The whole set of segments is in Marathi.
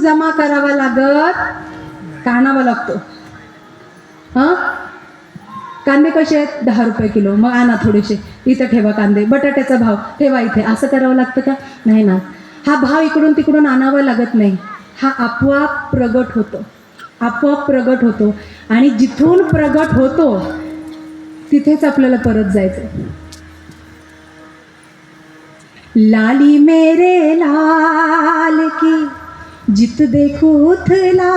जमा करावा लागत? कानावा लागतो. हां? कांदे कसे आहेत? दहा रुपये किलो. मग आणा थोडेसे. इथं ठेवा कांदे. बटाट्याचा भाव. ठेवा इथे. असं करावं लागतं का? नाही ना. हा भाव इकडून तिकडून आणावा लागत नाही. हा आपोआप प्रगट होतो. आपोआप प्रगट होतो. आणि जिथून प्रगट होतो तिथेच आपल्याला परत जायचं. लाली मेरे लाल की जित देखो उथला।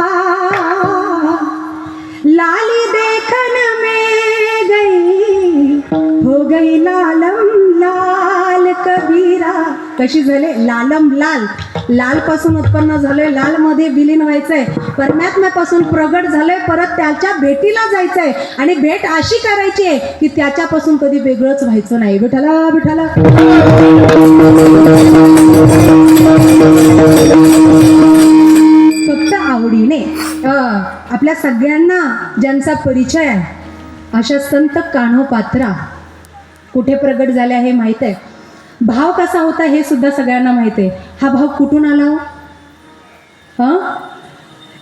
लाली देखन में गई हो गई लालम लाल कबीरा। कशी झाले? लालम लाल. लाल पासून उत्पन्न झालंय लाल मध्ये विलीन व्हायचंय. परमात्म्यापासून प्रगट झालंय परत त्याच्या भेटीला जायचंय. आणि भेट अशी करायची आहे की त्याच्यापासून कधी वेगळंच व्हायचं नाही. विठाला विठाला आपल्या सगळ्यांना ज्यांचा परिचय आहे अशा संत कान्हो पात्रा कुठे प्रगट झाल्या हे माहीत आहे? भाव कसा होता हे सुद्धा सगळ्यांना माहीत आहे. हा भाव कुठून आला हो? हं?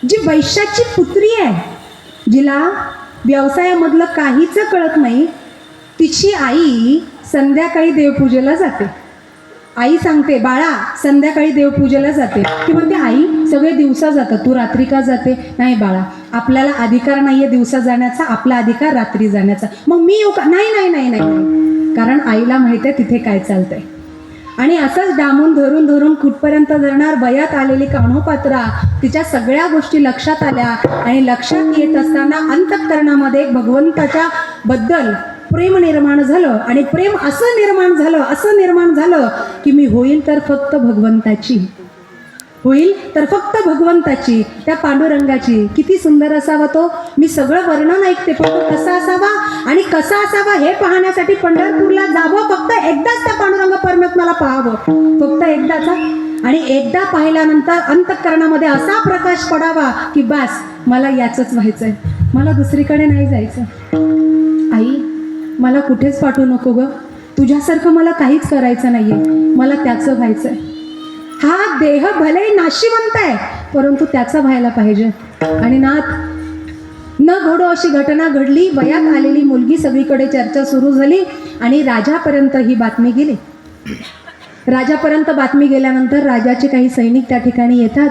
जी वैश्याची पुत्री आहे जिला व्यवसायामधलं काहीच कळत नाही तिची आई संध्याकाळी देवपूजेला जाते. आई सांगते बाळा संध्याकाळी देवपूजेला जाते. ती म्हणते आई सगळे दिवसा जातात तू रात्री का जाते? नाही बाळा आपल्याला अधिकार नाहीये दिवसा जाण्याचा आपला अधिकार रात्री जाण्याचा. मग मी येऊ का? नाही नाही नाही नाही कारण आईला माहिती आहे तिथे काय चालतंय. आणि असंच डामून धरून धरून कुठपर्यंत धरणार वयात आलेली कान्होपात्रा तिच्या सगळ्या गोष्टी लक्षात आल्या आणि लक्षात येत असताना अंतःकरणामध्ये भगवंताच्या बद्दल प्रेम निर्माण झालं आणि प्रेम असं निर्माण झालं असं निर्माण झालं की मी होईल तर फक्त भगवंताची. होईल तर फक्त भगवंताची. त्या पांडुरंगाची. किती सुंदर असावा तो. मी सगळं वर्णन ऐकते पण तो कसा असावा आणि कसा असावा हे पाहण्यासाठी पंढरपूरला जावं फक्त एकदाच त्या पांडुरंग परमात्माला पाहावं. फक्त एकदाचा. आणि एकदा पाहिल्यानंतर अंतःकरणामध्ये असा प्रकाश पडावा की बास मला याचंच व्हायचंय. मला दुसरीकडे नाही जायचं मला कुठेच पाठवू नको ग. तुझ्यासारखं मला काहीच करायचं नाहीये. मला त्याचं व्हायचंय. हा देह भले नाशिवंत आहे परंतु त्याचा व्हायला पाहिजे. आणि नाथ न घडो अशी घटना घडली वयात आलेली मुलगी सगळीकडे चर्चा सुरू झाली आणि राजापर्यंत ही बातमी गेली. राजापर्यंत बातमी गेल्यानंतर राजाचे काही सैनिक त्या ठिकाणी येतात.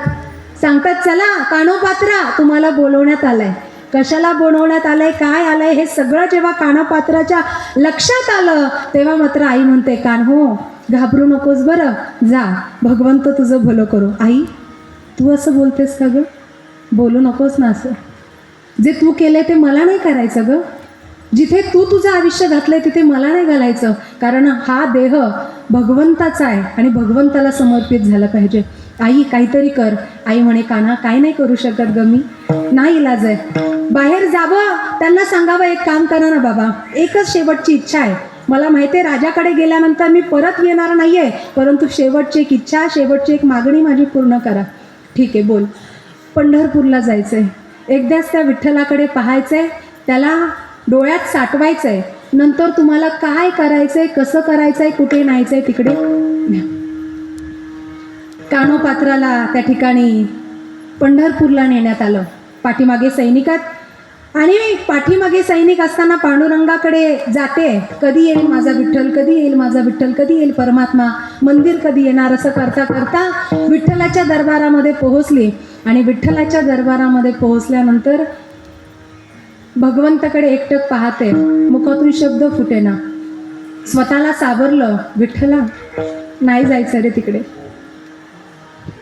सांगतात चला कानोपात्रा तुम्हाला बोलवण्यात आलंय. कशाला बनवण्यात आलंय काय आलंय हे सगळं जेव्हा कानापात्राच्या लक्षात आलं तेव्हा मात्र आई म्हणते कान हो घाबरू नकोस बरं जा भगवंत तुझं भलं करू. आई तू असं बोलतेस का ग? बोलू नकोस ना असं. जे तू केलंय ते मला नाही करायचं ग. जिथे तू तुझं आयुष्य घातलंय तिथे मला नाही घालायचं. कारण हा देह भगवंताचा आहे आणि भगवंताला समर्पित झालं पाहिजे. आई काहीतरी कर. आई म्हणे कान्हा काय नाही करू शकत ग मी. नाही इलाज आहे. बाहेर जावं. त्यांना सांगावं एक काम करा ना बाबा. एकच शेवटची इच्छा आहे. मला माहिती आहे राजाकडे गेल्यानंतर मी परत येणार नाही आहे परंतु शेवटची एक इच्छा शेवटची एक मागणी माझी पूर्ण करा. ठीक आहे बोल. पंढरपूरला जायचं आहे एकदाच त्या विठ्ठलाकडे पाहायचं आहे त्याला डोळ्यात साठवायचं आहे नंतर तुम्हाला काय करायचं आहे कसं करायचं आहे कुठे न्यायचं आहे तिकडे? कानोपात्राला त्या ठिकाणी पंढरपूरला नेण्यात आलं. पाठीमागे सैनिकात आणि पाठीमागे सैनिक असताना पांडुरंगाकडे जाते. कधी येईल माझा विठ्ठल? कधी येईल माझा विठ्ठल? कधी येईल परमात्मा? मंदिर कधी येणार? असं करता करता विठ्ठलाच्या दरबारामध्ये पोहोचली. आणि विठ्ठलाच्या दरबारामध्ये पोहोचल्यानंतर भगवंताकडे एकटक पाहते. मुखातून शब्द फुटेना. स्वतःला सावरलं. विठ्ठला नाही जायचं रे तिकडे.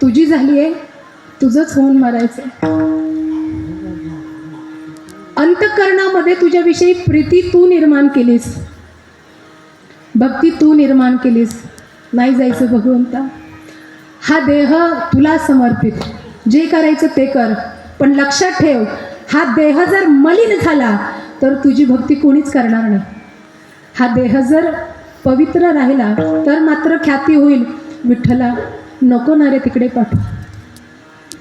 तुझी झाली आहे. तुझंच होऊन मरायचं. अंतकरणामध्ये तुझ्याविषयी प्रीती तू निर्माण केलीस. भक्ती तू निर्माण केलीस. नाही जायचं भगवंता. हा देह तुला समर्पित. जे करायचं ते कर. पण लक्षात ठेव हा देह जर मलिन झाला तर तुझी भक्ती कोणीच करणार नाही. हा देह जर पवित्र राहिला तर मात्र ख्याती होईल विठ्ठला. नको ना रे तिकडे पाठव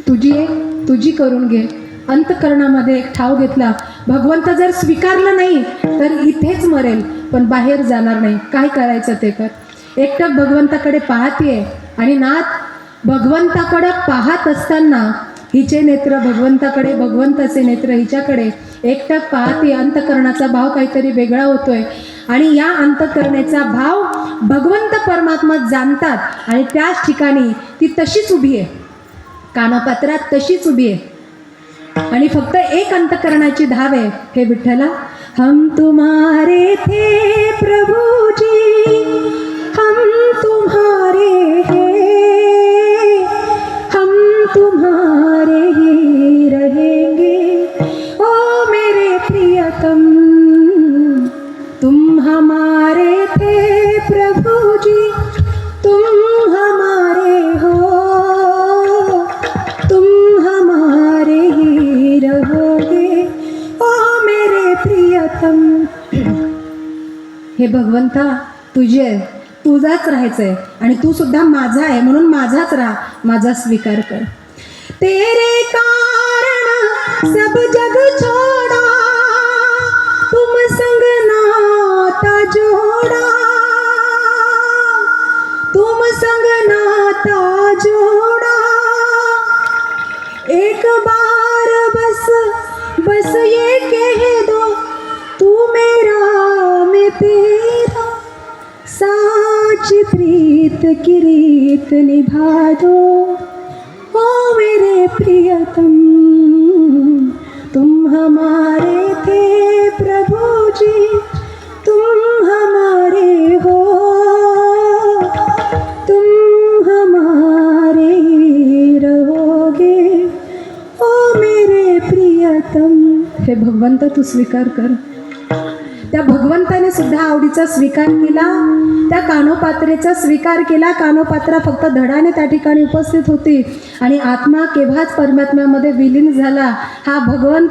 तुझी एक तुझी करून घे. अंतकरणामध्ये एक ठाव घेतला. भगवंत जर स्वीकारलं नाही तर इथेच मरेल पण बाहेर जाणार नाही. काय करायचं ते कर एकटक भगवंताकडे पाहते आणि नाथ भगवंताकडे पाहत असताना हिचे नेत्र भगवंताकडे भगवंताचे नेत्र हिच्याकडे. एकटक पाहते अंतकरणाचा भाव काहीतरी वेगळा होतोय. आणि या अंतकरणाचा भाव भगवंत परमात्मा जाणतात. आणि त्याच ठिकाणी ती तशीच उभी आहे. कानपात्रात तशीच उभी आहे. आणि फक्त एक अंतकरणाची धाव आहे. हे विठ्ठला हम तुम्हारे थे प्रभू हे भगवंता तुझे तुझाच राहायचंय. आणि तू सुद्धा माझा आहे. म्हणून माझाच राहा. माझा स्वीकार कर. तेरे कारण सब जग छोड़ा. तुम संग नाता जोड़ा. तुम संग नाता जोड़ा. एक बार बस बस साच प्रीत की रीत निभा दो। ओ मेरे प्रियतम, तुम हमारे थे प्रभु जी, तुम हमारे हो। तुम हमारे रहोगे। ओ मेरे प्रियतम, हे भगवंत, तू स्वीकार कर। त्या भगवंताने सुद्धा आवडीचा स्वीकार केला. त्या कानोपात्रेचा स्वीकार केला. कानोपात्रा फक्त धडाने त्या ठिकाणी उपस्थित होती. आणि आत्मा केव्हाच परमात्म्यामध्ये विलीन झाला हा भगवंत